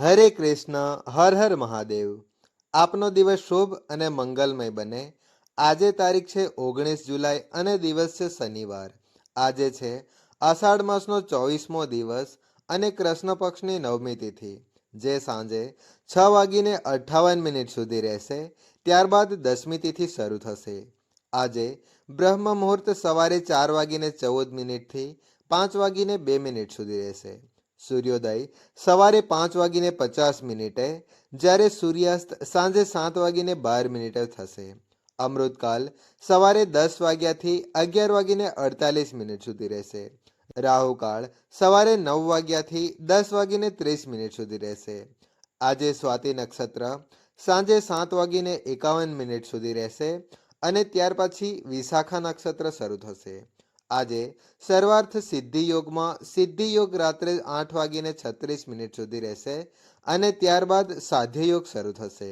હરે કૃષ્ણ, હર હર મહાદેવ. આપનો દિવસ શુભ અને મંગલમય બને. આજે તારીખ છે ઓગણીસ જુલાઈ અને દિવસ છે શનિવાર. આજે છે અષાઢ માસનો ચોવીસમો દિવસ અને કૃષ્ણ પક્ષની નવમી તિથિ. જે સાંજે છ વાગીને અઠ્ઠાવન મિનિટ સુધી રહેશે, ત્યારબાદ દસમી તિથિ શરૂ થશે. આજે બ્રહ્મ મુહૂર્ત સવારે ચાર વાગીને ચૌદ મિનિટથી પાંચ વાગીને બે મિનિટ સુધી રહેશે. સૂર્યોદય સવારે પાંચ વાગીને પચાસ મિનિટે, જ્યારે સૂર્યાસ્ત સાંજે સાત વાગીને બાર મિનિટે થશે. અમૃતકાલ સવારે દસ વાગ્યાથી અગિયાર વાગીને અડતાલીસ મિનિટ સુધી રહેશે. રાહુકાળ સવારે નવ વાગ્યાથી દસ વાગીને ત્રીસ મિનિટ સુધી રહેશે. આજે સ્વાતિ નક્ષત્ર સાંજે સાત વાગીને એકાવન મિનિટ સુધી રહેશે અને ત્યાર પછી વિશાખા નક્ષત્ર શરૂ થશે. આજે સર્વાર્થ સિદ્ધિ યોગમાં સિદ્ધિ યોગ રાત્રે આઠ વાગીને છત્રીસ મિનિટ સુધી રહેશે અને ત્યારબાદ સાધ્ય યોગ શરૂ થશે.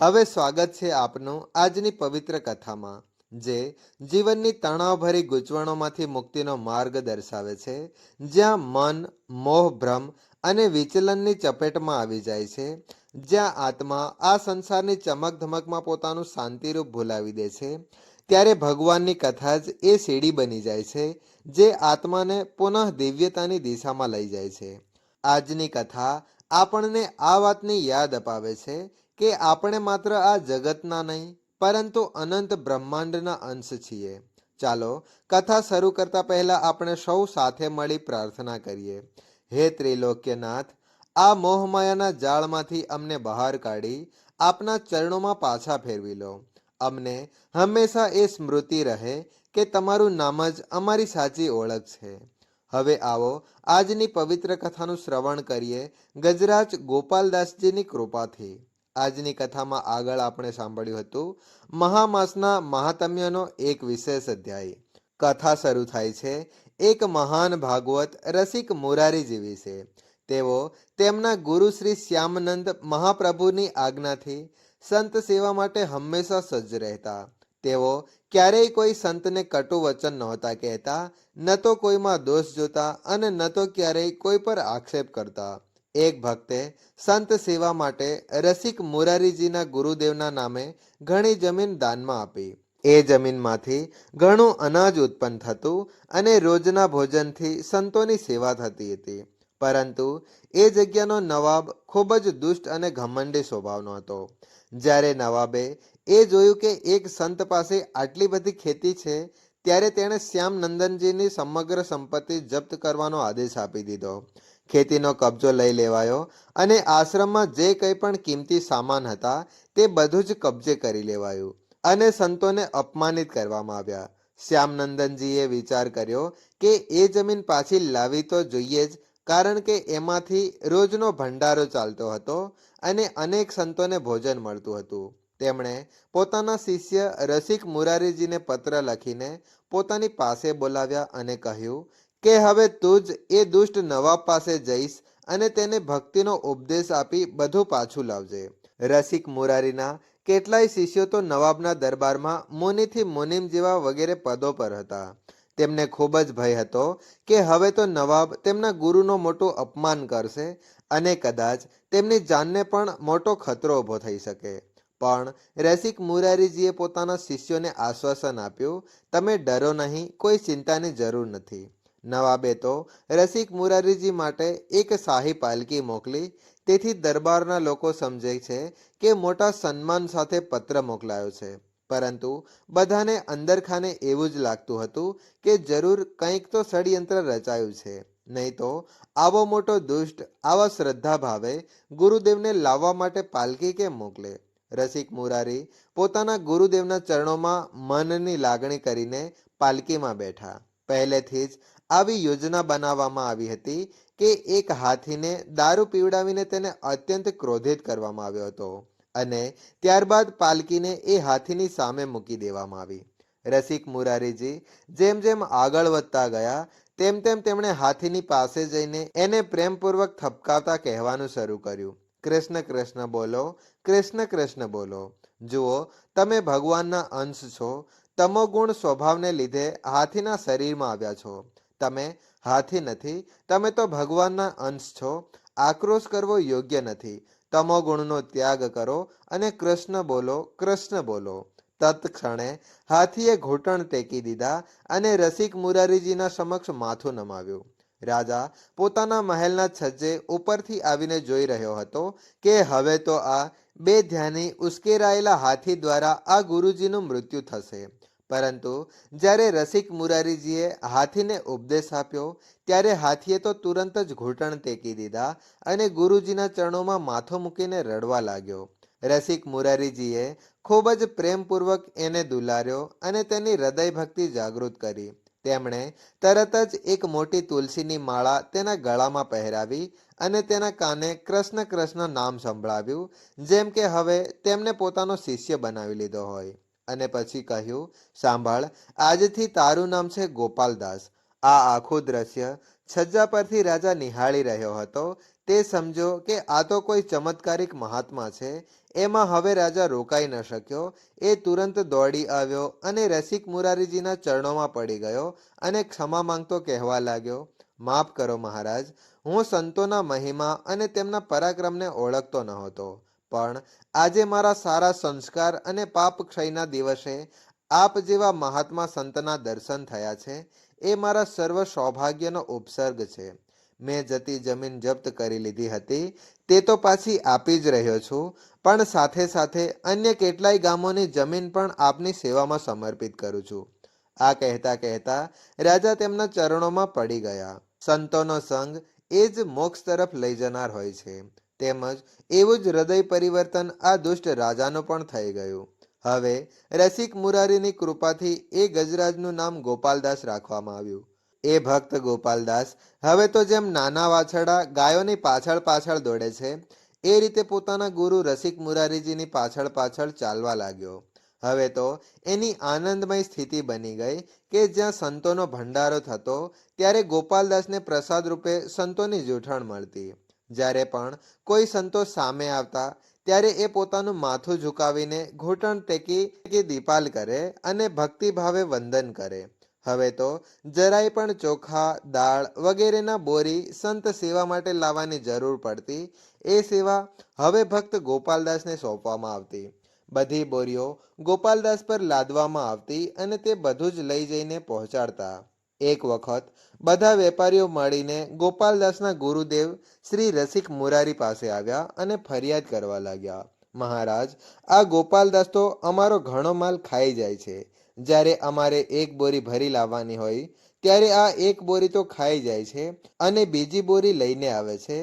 હવે સ્વાગત છે આપનું આજની પવિત્ર કથામાં, જે જીવનની તણાવભરી ગૂંચવણોમાંથી મુક્તિનો માર્ગ દર્શાવે છે, જ્યાં મન, મોહ, ભ્રમ અને વિચલનની ચપેટમાં આવી જાય છે, જ્યાં આત્મા આ સંસારની ચમક ધમકમાં પોતાનું શાંતિરૂપ ભૂલાવી દે છે ત્યારે ભગવાનની કથા જ એ સીડી બની જાય છે, જે આત્માને પુનઃ દિવ્યતાની દિશામાં લઈ જાય છે. આજની કથા આપણને આ વાતની યાદ અપાવે છે કે આપણે માત્ર આ જગતના નહીં, પરંતુ અનંત બ્રહ્માંડના અંશ છીએ. ચાલો, કથા શરૂ કરતા પહેલા આપણે સૌ સાથે મળી પ્રાર્થના કરીએ. હે ત્રિલોક્યનાથ, આ મોહમાયાના જાળમાંથી અમને બહાર કાઢી આપના ચરણોમાં પાછા ફેરવી લો. અમને હંમેશા એ સ્મૃતિ રહે કે તમારું નામ જ અમારી સાચી ઓળખ છે. હવે આવો આજની પવિત્ર કથાનું શ્રવણ કરીએ ગજરાજ ગોપાલદાસજીની કૃપાથી. આજની કથામાં આગળ આપણે સાંભળ્યું હતું મહામાસના મહાત્મ્યનો એક વિશેષ અધ્યાય. કથા શરૂ થાય છે, એક મહાન ભાગવત રસિક મુરારીજી વિશે તેઓ તેમના ગુરુ શ્રી શ્યામનંદ મહાપ્રભુની આજ્ઞાથી સંત સેવા માટે હંમેશા સજ્જ રહેતા. તેઓ ક્યારેય કોઈ સંતને કટુ વચન નહોતા કહેતા, ન તો કોઈમાં દોષ જોતા અને ન તો ક્યારેય કોઈ પર આક્ષેપ કરતા. એક ભક્તે સંત સેવા માટે રસિક મુરારીજીના ગુરુદેવના નામે ઘણી જમીન દાનમાં આપી. એ જમીનમાંથી ઘણું અનાજ ઉત્પન્ન થતું અને રોજના ભોજનથી સંતોની સેવા થતી હતી. પરંતુ એ જગ્યાનો નવાબ ખૂબ જ દુષ્ટ અને ઘમંડી સ્વભાવનો હતો. જ્યારે નવાબે એ જોયું કે એક સંત પાસે આટલી બધી ખેતી છે, ત્યારે તેણે શ્યામ નંદનજીની સમગ્ર સંપત્તિ જપ્ત કરવાનો આદેશ આપી દીધો. ખેતીનો કબજો લઈ લેવાયો અને આશ્રમમાં જે કંઈ પણ કિંમતી સામાન હતા, તે બધું જ કબજે કરી લેવાયું અને સંતોને અપમાનિત કરવામાં આવ્યા. શ્યામનંદનજીએ વિચાર કર્યો કે એ જમીન પાછી લાવી તો જોઈએ જ કારણ કે એમાંથી રોજનો ભંડારો ચાલતો હતો અને અનેક સંતોને ભોજન મળતું હતું. તેમણે પોતાના શિષ્ય રસિક મુરારીજીને પત્ર લખીને પોતાની પાસે બોલાવ્યા અને કહ્યું કે હવે તું જ એ દુષ્ટ નવાબ પાસે જઈશ અને તેને ભક્તિનો ઉપદેશ આપી બધું પાછું લાવજે. રસિક મુરારીના કેટલાય શિષ્યો તો નવાબના દરબારમાં મુનિથી મુનિમ જેવા વગેરે પદો પર હતા. તેમને ખૂબ જ ભય હતો કે હવે તો નવાબ તેમના ગુરુનો મોટું અપમાન કરશે અને કદાચ તેમની જાનને પણ મોટો ખતરો ઊભો થઈ શકે. પણ રસિક મુરારીજીએ પોતાના શિષ્યોને આશ્વાસન આપ્યું, તમે ડરો નહીં, કોઈ ચિંતાની જરૂર નથી. નવાબે તો રસિક મુરારીજી માટે એક શાહી પાલકી મોકલી, તેથી દરબારના લોકો સમજે છે કે મોટા સન્માન સાથે પત્ર મોકલાયો છે. પરંતુ બધાને અંદરખાને એવું જ લાગતું હતું કે જરૂર કંઈક તો ષડયંત્ર રચાયું છે. નહીં તો આવો મોટો દુષ્ટ, આવા શ્રદ્ધા ભાવે ગુરુદેવને લાવવા માટે પાલકી કેમ મોકલે? રસિક મુરારી પોતાના ગુરુદેવના ચરણોમાં મનની લાગણી કરીને પાલકીમાં બેઠા. પહેલેથી જ આવી યોજના બનાવવામાં આવી હતી કે એક હાથીને દારૂ પીવડાવીને તેને અત્યંત ક્રોધિત કરવામાં આવ્યો હતો. અને ત્યારબાદ પાલકીને એ હાથીની સામે મૂકી દેવામાં આવી. રસિક મુરારીજી જેમ જેમ આગળ વધતા ગયા, તેમ તેમ તેમણે હાથીની પાસે જઈને એને પ્રેમપૂર્વક થપકાવતા કહેવાનું શરૂ કર્યું. કૃષ્ણ કૃષ્ણ બોલો, કૃષ્ણ કૃષ્ણ બોલો. જુઓ, તમે ભગવાનના અંશ છો. તમો ગુણ સ્વભાવને લીધે હાથીના શરીરમાં આવ્યા છો. તમે હાથી નથી, તમે તો ભગવાનના અંશ છો. આક્રોશ કરવો યોગ્ય નથી. તમો ગુણનો ત્યાગ કરો અને કૃષ્ણ બોલો કૃષ્ણ બોલો. તત્ક્ષણે હાથીએ ઘૂંટણ ટેકી દીધા અને રસિક મુરારીજીના સમક્ષ માથું નમાવ્યું. રાજા પોતાના મહેલના છજ્જે ઉપરથી આવીને જોઈ રહ્યો હતો કે હવે તો આ બે ધ્યાની ઉશ્કેરાયેલા હાથી દ્વારા આ ગુરુજીનું મૃત્યુ થશે. પરંતુ જ્યારે રસિક મુરારીજીએ હાથીને ઉપદેશ આપ્યો, ત્યારે હાથીએ તો તુરંત જ ઘૂંટણ ટેકી દીધા અને ગુરુજીના ચરણોમાં માથો મૂકીને રડવા લાગ્યો. રસિક મુરારીજીએ ખૂબ જ પ્રેમપૂર્વક એને દુલાર્યો અને તેની હૃદય ભક્તિ જાગૃત કરી. તેમણે તરત જ એક મોટી તુલસીની માળા તેના ગળામાં પહેરાવી અને તેના કાને કૃષ્ણ કૃષ્ણ નામ સંભળાવ્યું, જેમ કે હવે તેમને પોતાનો શિષ્ય બનાવી લીધો હોય. અને પછી કહ્યું, સાંભળ, આજથી તારું નામ છે ગોપાલદાસ. આ આખું દ્રશ્ય છજ્જા પરથી રાજા નિહાળી રહ્યો હતો. તે સમજો કે આ તો કોઈ ચમત્કારિક મહાત્મા છે. એમાં હવે રાજા રોકાઈ ન શક્યો. એ તુરંત દોડી આવ્યો અને રસિક મુરારીજીના ચરણોમાં પડી ગયો અને ક્ષમા માંગતો કહેવા લાગ્યો, માફ કરો મહારાજ, હું સંતોના મહિમા અને તેમના પરાક્રમને ઓળખતો નહોતો. પણ આજે મારા સારા સંસ્કાર અને પાપ ક્ષયના દિવસે આપ જેવા મહાત્મા સંતના દર્શન થયા છે, એ મારા સર્વ સૌભાગ્યનો ઉપસર્ગ છે. મેં જતી જમીન જપ્ત કરી લીધી હતી, તે તો પાછી આપી જ રહ્યો છું, પણ સાથે સાથે અન્ય કેટલાય ગામોની જમીન પણ આપની સેવામાં સમર્પિત કરું છું. આ કહેતા કહેતા રાજા તેમના ચરણોમાં પડી ગયા. સંતોનો સંગ એ જ મોક્ષ તરફ લઈ જનાર હોય છે. તેમજ એવું જ હૃદય પરિવર્તન આ દુષ્ટ રાજાનું પણ થઈ ગયું. હવે રસિક મુરારીની કૃપાથી એ ગજરાજનું નામ ગોપાલદાસ રાખવામાં આવ્યું. એ ભક્ત ગોપાલદાસ હવે તો જેમ નાના વાછડા ગાયોની પાછળ પાછળ દોડે છે, એ રીતે પોતાના ગુરુ રસિક મુરારીજીની પાછળ પાછળ ચાલવા લાગ્યો. હવે તો એની આનંદમય સ્થિતિ બની ગઈ કે જ્યાં સંતોનો ભંડારો થતો, ત્યારે ગોપાલદાસને પ્રસાદ રૂપે સંતોની જૂઠણ મળતી. જ્યારે પણ કોઈ સંતો સામે આવતા, ત્યારે એ પોતાનું માથું ઝુકાવીને ઘૂંટણ ટેકી દીપાલ કરે અને ભક્તિભાવે વંદન કરે. હવે તો જરાય પણ ચોખા, દાળ વગેરેના બોરી સંત સેવા માટે લાવવાની જરૂર પડતી, એ સેવા હવે ભક્ત ગોપાલદાસને સોંપવામાં આવતી. બધી બોરીઓ ગોપાલદાસ પર લાદવામાં આવતી અને તે બધું જ લઈ જઈને પહોંચાડતા. એક વખત બધા વેપારીઓ મળીને ગોપાલદાસના ગુરુદેવ શ્રી રસિક મુરારી પાસે આવ્યા અને ફરિયાદ કરવા લાગ્યા, મહારાજ, આ ગોપાલદાસ તો અમારો ઘણો માલ ખાઈ જાય છે. જ્યારે અમારે એક બોરી ભરી લાવવાની હોય, ત્યારે આ એક બોરી તો ખાઈ જાય છે અને બીજી બોરી લઈને આવે છે,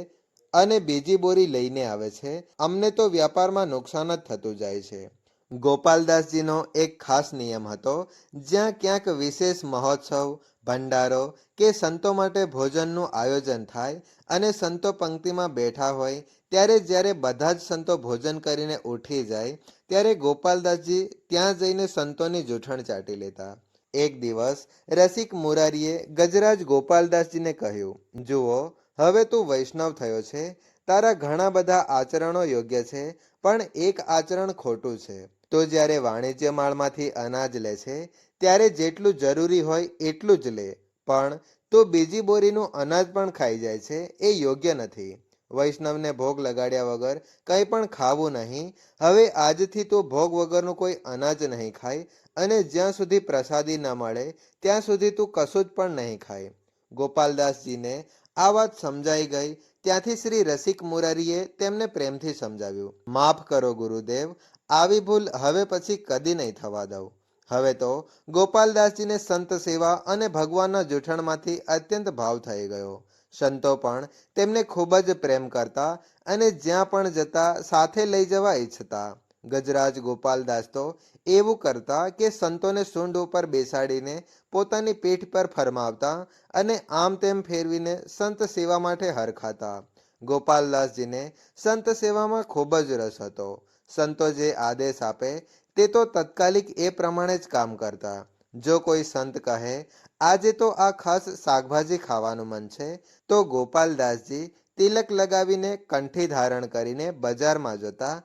અને બીજી બોરી લઈને આવે છે. અમને તો વ્યાપારમાં નુકસાન જ થતું જાય છે. ગોપાલદાસજીનો એક ખાસ નિયમ હતો, જ્યાં ક્યાંક વિશેષ મહોત્સવ, ભંડારો કે સંતો માટે ભોજનનું આયોજન થાય અને સંતો પંક્તિમાં બેઠા હોય, ત્યારે જ્યારે બધા જ સંતો ભોજન કરીને ઉઠી જાય, ત્યારે ગોપાલદાસજી ત્યાં જઈને સંતોની જૂઠણ ચાટી લેતા. એક દિવસ, રસિક મુરારીએ ગજરાજ ગોપાલદાસજીને કહ્યું, જુઓ, હવે તું વૈષ્ણવ થયો છે, તારા ઘણા બધા આચરણો યોગ્ય છે, પણ એક આચરણ ખોટું છે. તો જ્યારે વાણિજ્ય માળમાંથી અનાજ લે છે, ત્યારે જેટલું જરૂરી હોય એટલું જ લે. પણ તો બીજી બોરીનું અનાજ પણ ખાઈ જાય છે, એ યોગ્ય નથી. વૈષ્ણવને ભોગ લગાડ્યા વગર કંઈ પણ ખાવું નહીં. હવે આજથી તો ભોગ વગરનું કોઈ અનાજ નહીં ખાય અને જ્યાં સુધી પ્રસાદી ન મળે, ત્યાં સુધી તું કશું જ પણ નહીં ખાય. ગોપાલદાસજીને આ વાત સમજાઈ ગઈ. ત્યાંથી શ્રી રસિક મુરારીએ તેમને પ્રેમથી સમજાવ્યું. માફ કરો ગુરુદેવ, આવી ભૂલ હવે પછી કદી નહીં થવા દઉં. હવે તો ગોપાલદાસજીને સંત સેવા અને ભગવાનના જૂઠણમાંથી અત્યંત ભાવ થઈ ગયો. સંતો પણ તેમને ખૂબ જ પ્રેમ કરતા અને જ્યાં પણ જતા સાથે લઈ જવા ઈચ્છતા. ગજરાજ ગોપાલદાસ તો એવું કરતા કે સંતોને સૂંઢ ઉપર બેસાડીને પોતાની પીઠ પર ફરમાવતા અને આમ તેમ ફેરવીને સંત સેવા માટે હરખાતા ગોપાલદાસજીને સંત સેવામાં ખૂબ જ રસ હતો. સંતો જે આદેશ આપે તે તો તત્કાલિક એ પ્રમાણે જ કામ કરતા. જો કોઈ સંત કહે, આજે તો આ ખાસ શાકભાજી ખાવાનું મન છે, તો ગોપાલદાસજી તિલક લગાવીને કંઠી ધારણ કરીને બજારમાં જતા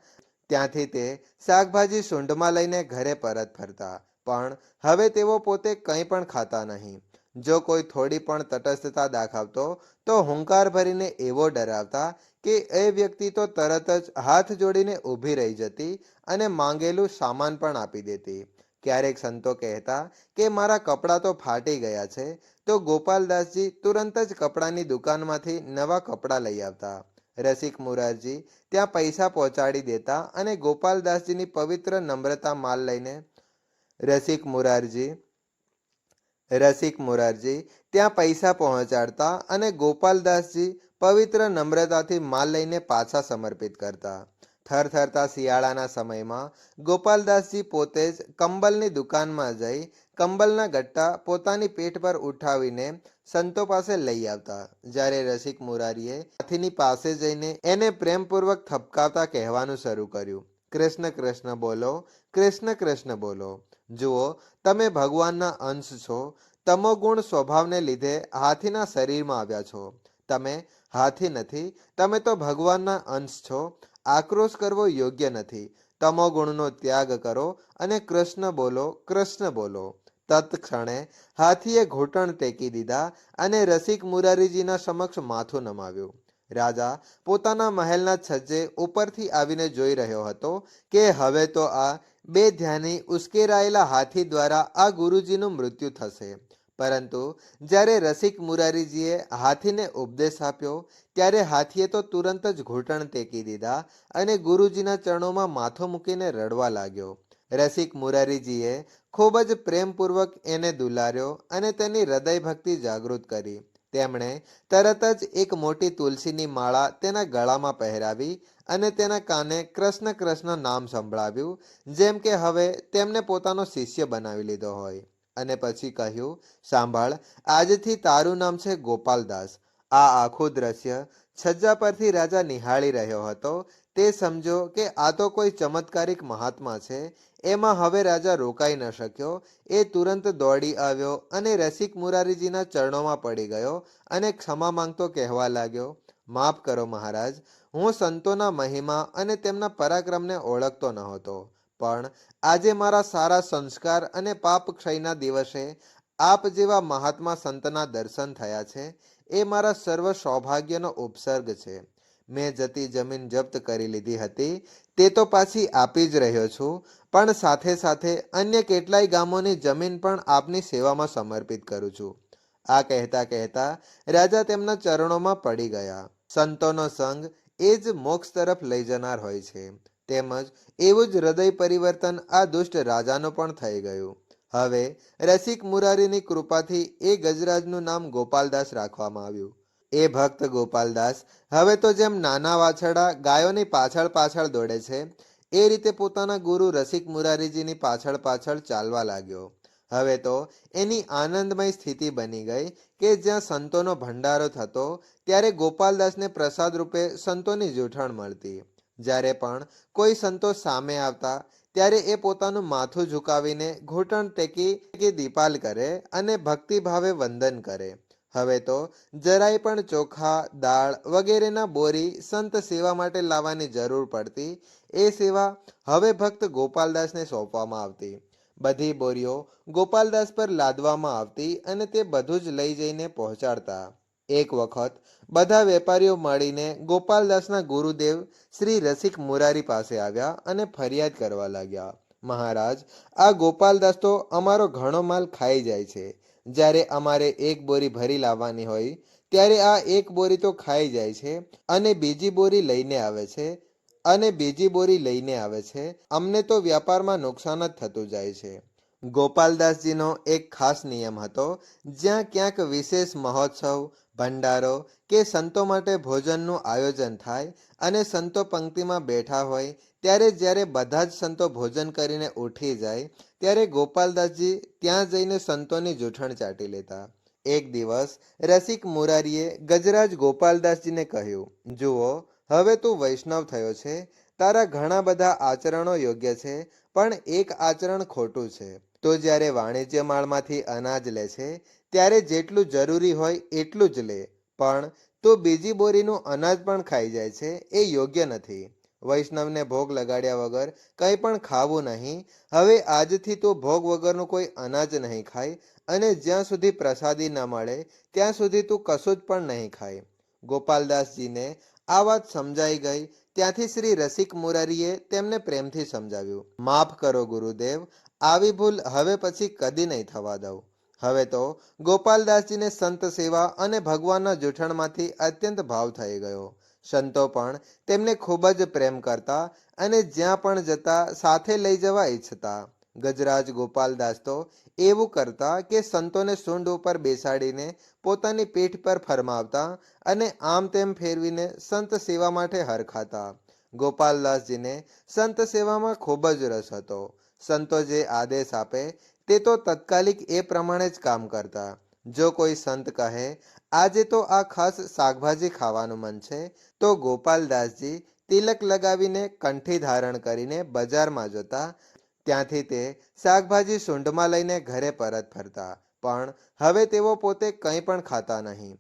ત્યાંથી તે શાકભાજી સૂંઢમાં લઈને ઘરે પરત ફરતા. પણ હવે તેઓ પોતે કંઈ પણ ખાતા નહીં. જો કોઈ થોડી પણ તટસ્થતા દાખવતો, તો હુંકાર ભરીને એવો ડરાવતા કે એ વ્યક્તિ તો તરત જ હાથ જોડીને ઊભી રહી જતી અને માંગેલું સામાન પણ આપી દેતી. ક્યારેક સંતો કહેતા કે મારા કપડાં તો ફાટી ગયા છે, તો ગોપાલદાસજી તુરંત જ કપડાની દુકાનમાંથી નવા કપડાં લઈ આવતા. રસિક મુરારજી, ત્યાં પૈસા પહોંચાડી દેતા અને ગોપાલદાસજીની પવિત્ર નમ્રતા માલ લઈને રસિક મુરારજી રસિક મુરારજી, ત્યાં પૈસા પહોંચાડતા અને ગોપાલદાસજી પવિત્ર નમ્રતાથી માલ લઈને પાછા સમર્પિત કરતા. થરથરતા શિયાળાના સમયમાં ગોપાલદાસજી પોતે જ કંબલની દુકાનમાં જઈ, કંબલના ગટ્ટા પોતાની પેટ પર ઉઠાવીને સંતો પાસે લઈ આવતા. જ્યારે રસિક મુરારીએ હાથીની પાસે જઈને એને પ્રેમપૂર્વક થપકાવતા કહેવાનું શરૂ કર્યું. કૃષ્ણ કૃષ્ણ બોલો, કૃષ્ણ કૃષ્ણ બોલો. જુઓ, તમે ભગવાનના અંશ છો. તમો ગુણ સ્વભાવને લીધે હાથીના શરીરમાં આવ્યા છો. તમે હાથી નથી, તમે તો ભગવાનના અંશ છો. આક્રોશ કરવો યોગ્ય નથી. તમો ગુણનો ત્યાગ કરો અને કૃષ્ણ બોલો કૃષ્ણ બોલો. તત્ક્ષણે હાથીએ ઘૂંટણ ટેકી દીધા અને રસિક મુરારીજીના સમક્ષ માથું નમાવ્યું. રાજા પોતાના મહેલના છજ્જે ઉપરથી આવીને જોઈ રહ્યો હતો કે હવે તો આ બે ધ્યાની ઉશ્કેરાયેલા હાથી દ્વારા આ ગુરુજીનું મૃત્યુ થશે. પરંતુ જ્યારે રસિક મુરારીજીએ હાથીને ઉપદેશ આપ્યો, ત્યારે હાથીએ તો તુરંત જ ઘૂંટણ ટેકી દીધા અને ગુરુજીના ચરણોમાં માથો મૂકીને રડવા લાગ્યો. રસિક મુરારીજીએ ખૂબ જ પ્રેમપૂર્વક એને દુલાર્યો અને તેની હૃદય ભક્તિ જાગૃત કરી. તેમણે તરત જ એક મોટી તુલસીની માળા તેના ગળામાં પહેરાવી અને તેના કાને કૃષ્ણ કૃષ્ણ નામ સંભળાવ્યું, જેમ કે હવે તેમને પોતાનો શિષ્ય બનાવી લીધો હોય. અને પછી કહ્યું, સાંભળ, આજથી તારું નામ છે ગોપાલદાસ. આ આખું દ્રશ્ય છજ્જા પરથી રાજા નિહાળી રહ્યો હતો. તે સમજો કે આ તો કોઈ ચમત્કારિક મહાત્મા છે. એમાં હવે રાજા રોકાઈ ન શક્યો. એ તુરંત દોડી આવ્યો અને રસિક મુરારીજીના ચરણોમાં પડી ગયો અને ક્ષમા માંગતો કહેવા લાગ્યો, માફ કરો મહારાજ, હું સંતોના મહિમા અને તેમના પરાક્રમને ઓળખતો નહોતો. પણ આજે મારા સારા સંસ્કાર અને પાપ ક્ષયના દિવસે આપ જેવા મહાત્મા સંતના દર્શન થયા છે. એ મારા સર્વ સૌભાગ્યનો ઉપસર્ગ છે. મેં જતી જમીન જપ્ત કરી લીધી હતી, તે તો પાછી આપી જ રહ્યો છું, પણ સાથે સાથે અન્ય કેટલાય ગામોની જમીન પણ આપની સેવામાં સમર્પિત કરું છું. આ કહેતા કહેતા રાજા તેમના ચરણોમાં પડી ગયા. સંતોનો સંગ એ જ મોક્ષ તરફ લઈ જનાર હોય છે. તેમજ એવું જ હૃદય પરિવર્તન આ દુષ્ટ રાજાનું પણ થઈ ગયું. હવે રસિક મુરારીની કૃપાથી એ ગજરાજનું નામ ગોપાલદાસ રાખવામાં આવ્યું. એ ભક્ત ગોપાલદાસ હવે તો જેમ નાના વાછરડા ગાયોની પાછળ પાછળ દોડે છે, એ રીતે પોતાના ગુરુ રસિક મુરારીજીની પાછળ પાછળ ચાલવા લાગ્યો. હવે તો એની આનંદમય સ્થિતિ બની ગઈ કે જ્યાં સંતોનો ભંડારો થતો, ત્યારે ગોપાલદાસને પ્રસાદ રૂપે સંતોની જૂઠણ મળતી. જ્યારે પણ કોઈ સંતો સામે આવતા ત્યારે એ પોતાનું માથું ઝુકાવીને ઘૂંટણ ટેકી દીપાલ કરે અને ભક્તિભાવે વંદન કરે. હવે તો જરાય પણ ચોખા, દાળ વગેરેના બોરી સંત સેવા માટે લાવવાની જરૂર પડતી, એ સેવા હવે ભક્ત ગોપાલદાસને સોંપવામાં આવતી. બધી બોરીઓ ગોપાલદાસ પર લાદવામાં આવતી અને તે બધું જ લઈ જઈને પહોંચાડતા. એક વખત બધા વેપારીઓ મળીને ગોપાલદાસના ગુરુદેવ શ્રી રસિક મુરારી પાસે આવ્યા અને ફરિયાદ કરવા લાગ્યા. મહારાજ, આ ગોપાલદાસ તો અમારો ઘણો માલ ખાઈ જાય છે. જ્યારે અમારે એક બોરી ભરી લાવવાની હોય, ત્યારે આ એક બોરી તો ખાઈ જાય છે અને બીજી બોરી લઈને આવે છે, અને બીજી બોરી લઈને આવે છે. અમને તો વ્યાપારમાં નુકસાન જ થતું જાય છે. ગોપાલદાસજીનો એક ખાસ નિયમ હતો, જ્યાં ક્યાંક વિશેષ મહોત્સવ, ભંડારો કે સંતો માટે ભોજનનું આયોજન થાય અને સંતો પંક્તિમાં બેઠા હોય ત્યારે જ્યારે બધા જ સંતો ભોજન કરીને ઉઠી જાય, ત્યારે ગોપાલદાસજી ત્યાં જઈને સંતોની જૂઠણ ચાટી લેતા. એક દિવસ રસિક મુરારીએ ગજરાજ ગોપાલદાસજીને કહ્યું, જુઓ, હવે તું વૈષ્ણવ થયો છે, તારા ઘણા બધા આચરણો યોગ્ય છે, પણ એક આચરણ ખોટું છે. તો જ્યારે વાણિજ્ય માળમાંથી અનાજ લે છે, ત્યારે જેટલું જરૂરી હોય એટલું જ લે. પણ તો બીજી બોરીનું અનાજ પણ ખાઈ જાય છે, એ યોગ્ય નથી. વૈષ્ણવને ભોગ લગાડ્યા વગર કંઈ પણ ખાવું નહીં. હવે આજથી તો ભોગ વગરનું કોઈ અનાજ નહીં ખાય અને જ્યાં સુધી પ્રસાદી ન મળે, ત્યાં સુધી તું કશું જ પણ નહીં ખાય. ગોપાલદાસજીને આ વાત સમજાઈ ગઈ, ત્યાંથી શ્રી રસિક મુરારીએ તેમને પ્રેમથી સમજાવ્યું. માફ કરો ગુરુદેવ આવી ભૂલ હવે પછી કદી નહીં થવા દઉં. હવે તો ગોપાલદાસજીને સંત સેવા અને ભગવાનના જૂઠણમાંથી અત્યંત ભાવ થઈ ગયો. સંતો પણ તેમને ખૂબ જ પ્રેમ કરતા અને જ્યાં પણ જતા સાથે લઈ જવા ઈચ્છતા. ગજરાજ ગોપાલદાસ તો એવું કરતા કે સંતોને સૂંઢ ઉપર બેસાડીને પોતાની પીઠ પર ફરમાવતા અને આમ તેમ ફેરવીને સંત સેવા માટે હરખાતા. ગોપાલદાસજીને સંત સેવામાં ખૂબ જ રસ હતો. સંતો જે આદેશ આપે, તે તો તત્કાલિક એ પ્રમાણે જ કામ કરતા. જો કોઈ સંત કહે, આજે તો આ ખાસ શાકભાજી ખાવાનું મન છે, તો ગોપાલદાસજી તિલક લગાવીને કંઠી ધારણ કરીને બજારમાં જતા. ત્યાંથી તે શાકભાજી સૂંઢમાં લઈને ઘરે પરત ફરતા. પણ હવે તેઓ પોતે કંઈ પણ ખાતા નહીં.